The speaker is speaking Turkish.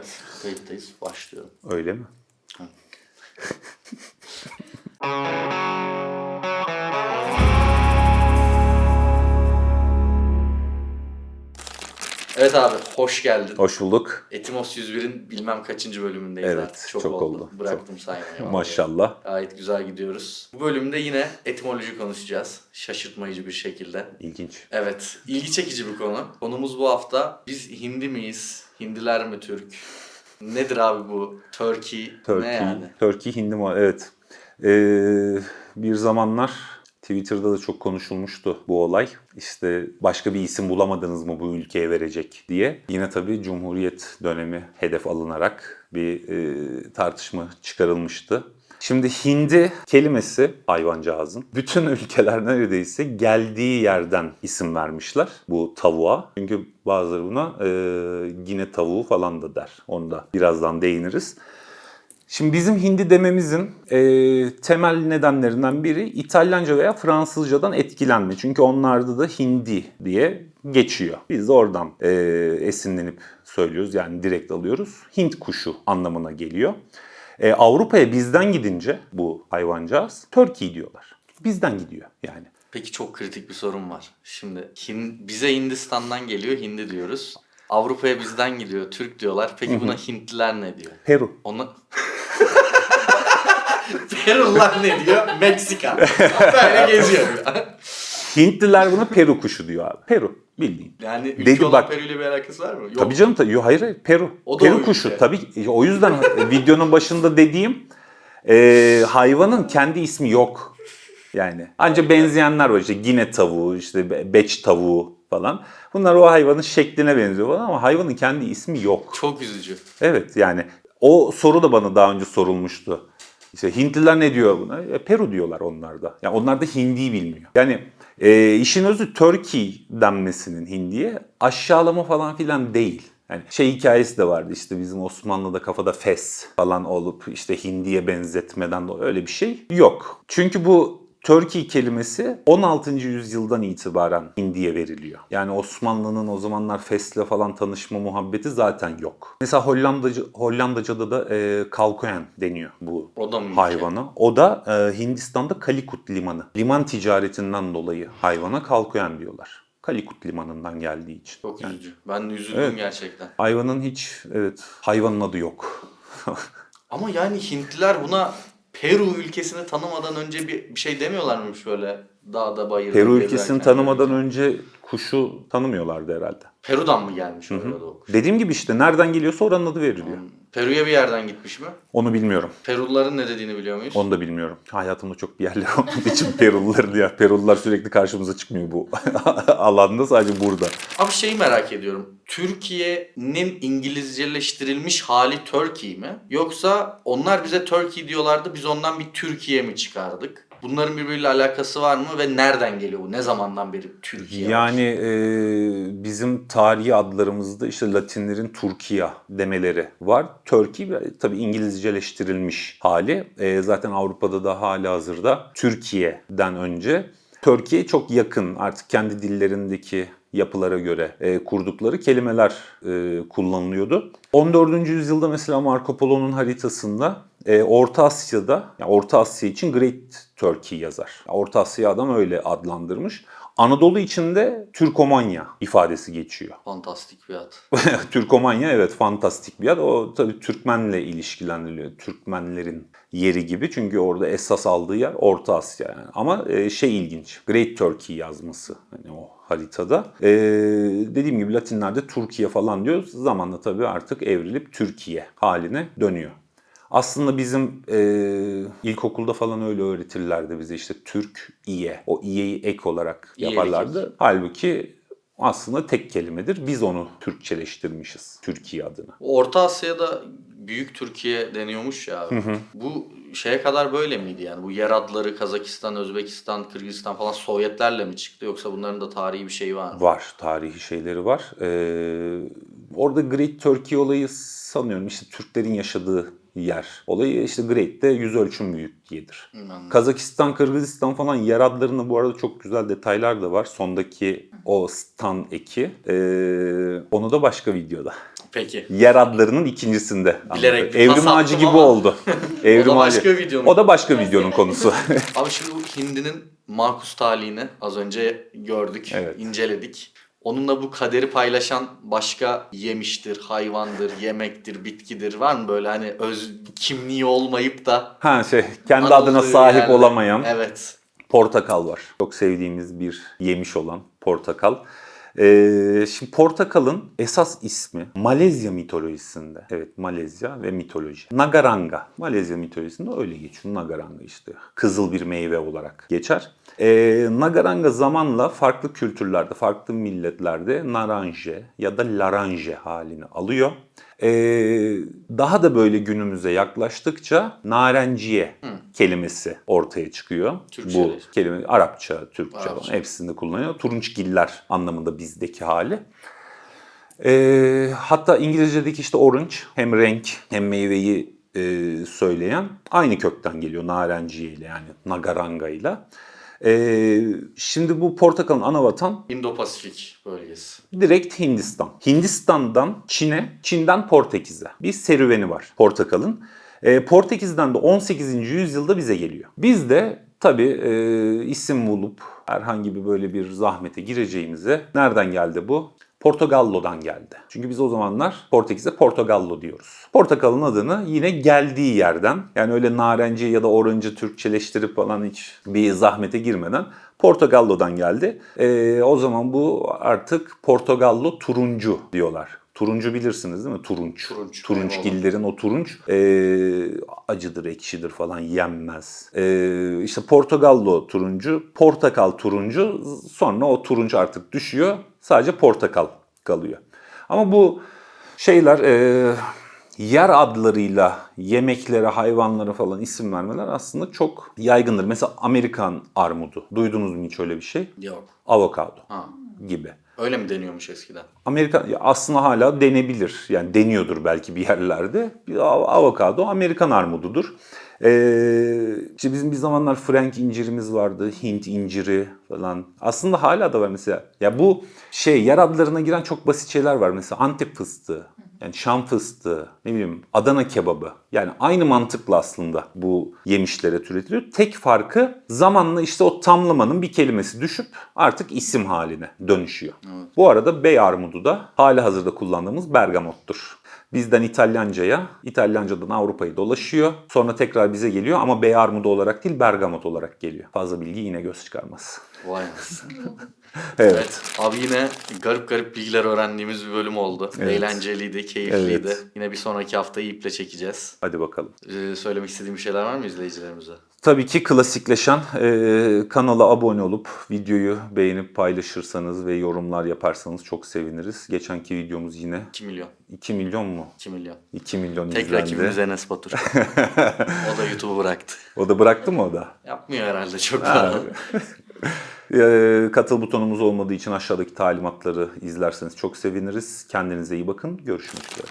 Evet, kayıttayız. Başlıyorum. Öyle mi? Evet abi, hoş geldin. Hoş bulduk. Etimos 101'in bilmem kaçıncı bölümündeyiz Evet, artık. Çok, çok oldu. oldu. Bıraktım saymayı. Maşallah. Gayet güzel gidiyoruz. Bu bölümde yine etimoloji konuşacağız. Şaşırtmayıcı bir şekilde. İlginç. Evet, ilgi çekici bir konu. Konumuz bu hafta biz Hindi miyiz? Hindiler mi Türk? Nedir abi bu? Turkey, Turkey, ne yani? Turkey Hindi mi? Evet. Ee, bir zamanlar Twitter'da da çok konuşulmuştu bu olay. İşte başka bir isim bulamadınız mı bu ülkeye verecek diye. Yine tabii Cumhuriyet dönemi hedef alınarak bir e, tartışma çıkarılmıştı. Şimdi hindi kelimesi hayvancağızın bütün ülkeler neredeyse geldiği yerden isim vermişler bu tavuğa. Çünkü bazıları buna e, yine tavuğu falan da der. Onu da birazdan değiniriz. Şimdi bizim hindi dememizin e, temel nedenlerinden biri İtalyanca veya Fransızcadan etkilenme. Çünkü onlarda da hindi diye geçiyor. Biz de oradan e, esinlenip söylüyoruz yani direkt alıyoruz. Hint kuşu anlamına geliyor. E, Avrupa'ya bizden gidince bu hayvancağız Turkey diyorlar. Bizden gidiyor yani. Peki çok kritik bir sorun var. Şimdi Hin- bize Hindistan'dan geliyor Hindi diyoruz. Avrupa'ya bizden gidiyor Türk diyorlar. Peki buna Hintliler ne diyor? Peru. Ona... Peruliler ne diyor? Meksika. Böyle geziyor. Hintliler buna Peru kuşu diyor abi. Peru bildiğin. Yani ülke Dedi olan bak- Peru ile bir alakası var mı? Yok. Tabii canım tabii. Hayır hayır Peru. O da Peru o kuşu ülke. tabii. ki. O yüzden videonun başında dediğim e, hayvanın kendi ismi yok. Yani ancak benzeyenler var işte Gine tavuğu, işte be- beç tavuğu falan. Bunlar o hayvanın şekline benziyor falan ama hayvanın kendi ismi yok. Çok üzücü. Evet yani o soru da bana daha önce sorulmuştu. İşte Hintliler ne diyor buna? E, Peru diyorlar onlar da. Yani onlar da Hindi'yi bilmiyor. Yani e, işin özü Turkey denmesinin Hindi'ye aşağılama falan filan değil. Yani şey hikayesi de vardı işte bizim Osmanlı'da kafada fes falan olup işte Hindi'ye benzetmeden dolayı öyle bir şey yok. Çünkü bu Turkey kelimesi 16. yüzyıldan itibaren Hindi'ye veriliyor. Yani Osmanlı'nın o zamanlar Fes'le falan tanışma muhabbeti zaten yok. Mesela Hollandacı, Hollandaca'da da e, Kalkoen deniyor bu O da hayvana. O da e, Hindistan'da Kalikut limanı. Liman ticaretinden dolayı hayvana Kalkoen diyorlar. Kalikut limanından geldiği için. Çok Yani üzücü. Ben üzüldüm Evet. gerçekten. hayvanın hiç evet hayvanın adı yok. Ama yani Hintliler buna Peru ülkesini tanımadan önce bir, bir şey demiyorlar mıymış böyle dağda bayırda Peru ülkesini tanımadan böyle? önce kuşu tanımıyorlardı herhalde. Peru'dan mı gelmiş oraya da o kuş? Dediğim gibi işte nereden geliyorsa oranın adı veriliyor. Peru'ya bir yerden gitmiş mi? Onu bilmiyorum. Perulilerin ne dediğini biliyor muyuz? Onu da bilmiyorum. Hayatımda çok bir yerler olmadığı için Perulular ya. Perulular sürekli karşımıza çıkmıyor bu alanda sadece burada. Abi şeyi merak ediyorum. Türkiye'nin İngilizceleştirilmiş hali Turkey mi? Yoksa onlar bize Turkey diyorlardı biz ondan bir Türkiye mi çıkardık? Bunların birbiriyle alakası var mı ve nereden geliyor bu? Ne zamandan beri Türkiye? Yani e, bizim tarihi adlarımızda işte Latinlerin Türkiye demeleri var. Turkey tabii İngilizceleştirilmiş hali. E, zaten Avrupa'da da hala hazırda Türkiye'den önce Türkiye çok yakın artık kendi dillerindeki yapılara göre e, kurdukları kelimeler e, kullanılıyordu. 14. yüzyılda mesela Marco Polo'nun haritasında e, Orta Asya'da, yani Orta Asya için Great Turkey yazar. Orta Asya adam öyle adlandırmış. Anadolu içinde Türkomanya ifadesi geçiyor. Fantastik bir ad. Türkomanya evet fantastik bir yer. O tabii Türkmenle ilişkilendiriliyor. Türkmenlerin yeri gibi. Çünkü orada esas aldığı yer Orta Asya. Yani. Ama e, şey ilginç. Great Turkey yazması hani o haritada. E, dediğim gibi Latinlerde Türkiye falan diyor. Zamanla tabii artık evrilip Türkiye haline dönüyor. Aslında bizim e, ilkokulda falan öyle öğretirlerdi bize işte Türk iye. O iyeyi ek olarak İyelik yaparlardı. Halbuki aslında tek kelimedir. Biz onu Türkçeleştirmişiz Türkiye adına. Orta Asya'da büyük Türkiye deniyormuş ya abi. Bu şeye kadar böyle miydi yani? Bu yer adları Kazakistan, Özbekistan, Kırgızistan falan Sovyetlerle mi çıktı yoksa bunların da tarihi bir şeyi var mı? Var, tarihi şeyleri var. Ee, orada Great Turkey olayı sanıyorum işte Türklerin yaşadığı yer. Olayı işte Great de yüz ölçüm büyük diyedir. Bilmem. Kazakistan, Kırgızistan falan yer adlarında bu arada çok güzel detaylar da var. Sondaki o stan eki. Ee, onu da başka videoda Peki. Yer adlarının ikincisinde. Bilerek Anladım. bir Evrim pas ağacı attım gibi ama- oldu. Evrim O da ağacı. başka videonun. O da başka videonun konusu. Abi şimdi bu hindinin Markus talihini az önce gördük, Evet. inceledik. Onunla bu kaderi paylaşan başka yemiştir, hayvandır, yemektir, bitkidir var mı böyle hani öz kimliği olmayıp da ha şey kendi adına sahip yerde- olamayan Evet. portakal var. Çok sevdiğimiz bir yemiş olan portakal. Ee, şimdi portakalın esas ismi Malezya mitolojisinde. Evet Malezya ve mitoloji. Nagaranga. Malezya mitolojisinde öyle geçiyor. Nagaranga işte. Kızıl bir meyve olarak geçer. Ee, Nagaranga zamanla farklı kültürlerde, farklı milletlerde naranje ya da laranje halini alıyor. Ee, daha da böyle günümüze yaklaştıkça narenciye kelimesi ortaya çıkıyor. Bu Türkçeleşti. kelime Arapça, Türkçe Arapça. falan hepsinde kullanıyor. Turunçgiller anlamında bizdeki hali. Ee, hatta İngilizce'deki işte orange hem renk hem meyveyi e, söyleyen aynı kökten geliyor narenciye ile yani nagaranga ile. Ee, şimdi bu portakalın ana vatan Indo-Pasifik bölgesi. direkt Hindistan. Hindistan'dan Çin'e, Çin'den Portekiz'e bir serüveni var portakalın. Ee, Portekiz'den de 18. yüzyılda bize geliyor. Biz de tabii e, isim bulup herhangi bir böyle bir zahmete gireceğimize nereden geldi bu? Portogallo'dan geldi. Çünkü biz o zamanlar Portekiz'e Portogallo diyoruz. Portakalın adını yine geldiği yerden yani öyle narenci ya da orancı Türkçeleştirip falan hiç bir zahmete girmeden Portogallo'dan geldi. Ee, o zaman bu artık Portogallo turuncu diyorlar. Turuncu bilirsiniz değil mi? Turunç. Turunç, Turunçgillerin o turunç ee, acıdır, ekşidir falan yenmez. Ee, işte Portogallo turuncu, portakal turuncu sonra o turunç artık düşüyor. Sadece portakal kalıyor. Ama bu şeyler ee, yer adlarıyla yemeklere, hayvanlara falan isim vermeler aslında çok yaygındır. Mesela Amerikan armudu. Duydunuz mu hiç öyle bir şey? Yok. Avokado Ha. gibi. Öyle mi deniyormuş eskiden? Amerika aslında hala denebilir. Yani deniyordur belki bir yerlerde. Avokado Amerikan armududur. Ee, işte bizim bir zamanlar Frank incirimiz vardı, Hint inciri falan. Aslında hala da var mesela. Ya bu şey yer adlarına giren çok basit şeyler var. Mesela Antep fıstığı, yani Şam fıstığı, ne bileyim Adana kebabı. Yani aynı mantıkla aslında bu yemişlere türetiliyor. Tek farkı zamanla işte o tamlamanın bir kelimesi düşüp artık isim haline dönüşüyor. Bu arada bey armudu da hali hazırda kullandığımız bergamottur. Bizden İtalyanca'ya, İtalyancadan Avrupa'yı dolaşıyor. Sonra tekrar bize geliyor ama bey armudu olarak değil bergamot olarak geliyor. Fazla bilgi yine göz çıkarmaz. Vay anasını. Evet. Evet. Abi yine garip garip bilgiler öğrendiğimiz bir bölüm oldu. Evet. Eğlenceliydi, keyifliydi. Evet. Yine bir sonraki haftayı iple çekeceğiz. Hadi bakalım. Ee, söylemek istediğim bir şeyler var mı izleyicilerimize? Tabii ki klasikleşen e, kanala abone olup videoyu beğenip paylaşırsanız ve yorumlar yaparsanız çok seviniriz. Geçenki videomuz yine 2 milyon. 2 milyon mu? 2 milyon. 2 milyon Tek izlendi. rakibimiz Enes Batur. o da YouTube'u bıraktı. O da bıraktı mı o da? Yapmıyor herhalde çok fazla. Ee, katıl butonumuz olmadığı için aşağıdaki talimatları izlerseniz çok seviniriz. Kendinize iyi bakın. Görüşmek üzere.